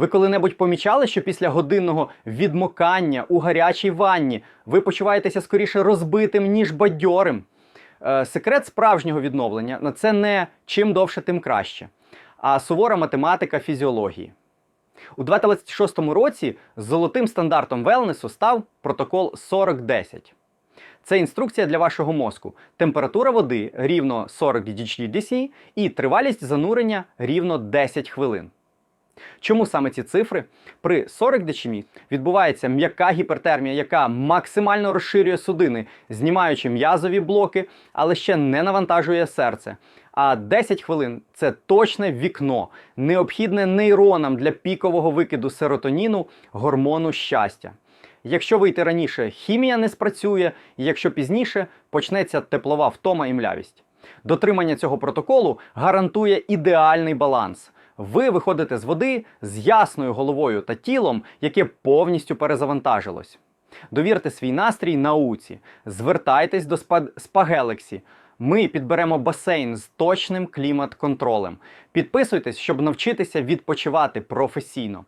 Ви коли-небудь помічали, що після годинного відмокання у гарячій ванні ви почуваєтеся скоріше розбитим, ніж бадьорим? Е, Секрет справжнього відновлення на це не чим довше, тим краще, а сувора математика фізіології. У 2026 році золотим стандартом велнесу став протокол 4010. Це інструкція для вашого мозку. Температура води рівно 40 GHD і тривалість занурення рівно 10 хвилин. Чому саме ці цифри? При 40 дечімі відбувається м'яка гіпертермія, яка максимально розширює судини, знімаючи м'язові блоки, але ще не навантажує серце. А 10 хвилин це точне вікно, необхідне нейронам для пікового викиду серотоніну, гормону щастя. Якщо вийти раніше, хімія не спрацює, якщо пізніше почнеться теплова втома і млявість. Дотримання цього протоколу гарантує ідеальний баланс. Ви виходите з води з ясною головою та тілом, яке повністю перезавантажилось. Довірте свій настрій науці, звертайтесь до Спагелексі. Ми підберемо басейн з точним клімат-контролем. Підписуйтесь, щоб навчитися відпочивати професійно.